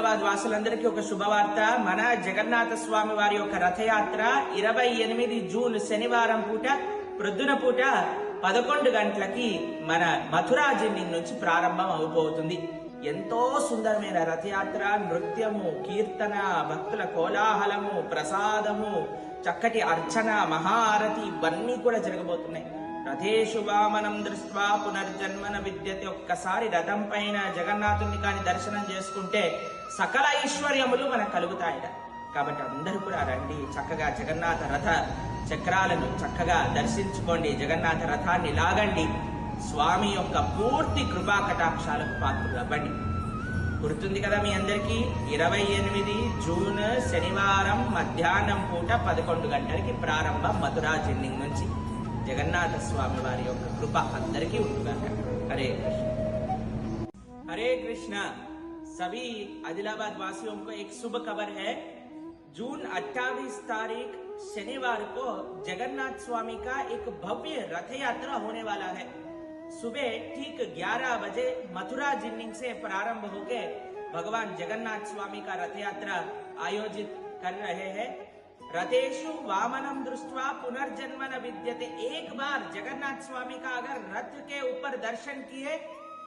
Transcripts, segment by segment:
వాసులందరికీ ఒక శుభవార్త. మన జగన్నాథ స్వామి వారి యొక్క రథయాత్ర ఇరవై ఎనిమిది జూన్ శనివారం పూట ప్రొద్దున పూట పదకొండు గంటలకి మన మథురా జిల్లి నుంచి ప్రారంభం అవబోతుంది. ఎంతో సుందరమైన రథయాత్ర నృత్యము కీర్తన భక్తుల కోలాహలము ప్రసాదము చక్కటి అర్చన మహారతి ఇవన్నీ కూడా జరగబోతున్నాయి. రథేషు వామనం దృష్ట్వా పునర్జన్మన విద్యతి. ఒక్కసారి రథం పైన జగన్నాథుని కాని దర్శనం చేసుకుంటే సకల ఐశ్వర్యములు మనకు కలుగుతాయట. కాబట్టి అందరూ కూడా రండి చక్కగా జగన్నాథ రథ చక్రాలను చక్కగా దర్శించుకోండి జగన్నాథ రథాన్ని లాగండి. స్వామి యొక్క పూర్తి కృపా కటాక్షాలకు పాత్రలు అవ్వండి. గుర్తుంది కదా మీ అందరికీ? ఇరవై ఎనిమిది జూన్ శనివారం మధ్యాహ్నం పూట పదకొండు గంటలకి ప్రారంభం మధురా జిల్లింగ్ నుంచి. జగన్నాథ స్వామి వారి యొక్క కృప అందరికీ ఉంటుందట హరే కృష్ణ हरे कृष्णा सभी आदिलाबाद वासियों को एक शुभ खबर है जून 28 तारीख शनिवार को जगन्नाथ स्वामी का एक भव्य रथ यात्रा होने वाला है सुबह ठीक 11 बजे मथुरा जिन्निंग से प्रारंभ होकर भगवान जगन्नाथ स्वामी का रथ यात्रा आयोजित कर रहे हैं रथेशु वामनम दृष्टवा पुनर्जन्म न विद्यते। एक बार जगन्नाथ स्वामी का अगर रथ के ऊपर दर्शन किए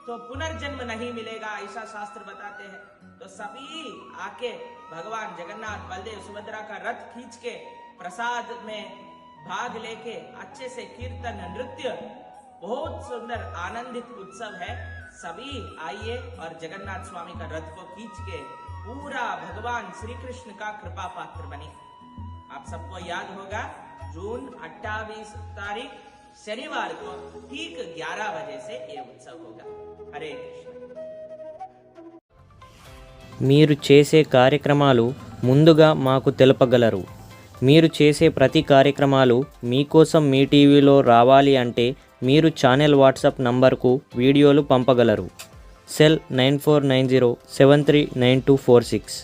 तो पुनर्जन्म नहीं मिलेगा, ऐसा शास्त्र बताते हैं। तो सभी आके भगवान जगन्नाथ, बलदेव, सुभद्रा का रथ खींच के प्रसाद में भाग लेके अच्छे से कीर्तन, नृत्य, बहुत सुंदर, आनंदित उत्सव है। सभी आइए और जगन्नाथ स्वामी का रथ को खींच के पूरा भगवान श्री कृष्ण का कृपा पात्र बने। सबको याद होगा जून 28 तारीख शनिवार को ठीक 11 बजे से ये उत्सव होगा हरे कृष्ण మీరు చేసే కార్యక్రమాలు ముందుగా మాకు తెలపగలరు మీరు చేసే ప్రతి కార్యక్రమాలు మీకోసం మీ టీవీలో రావాలి అంటే మీరు ఛానల్ వాట్సాప్ నంబర్కు వీడియోలు పంపగలరు cell nine four nine zero seven three nine two four six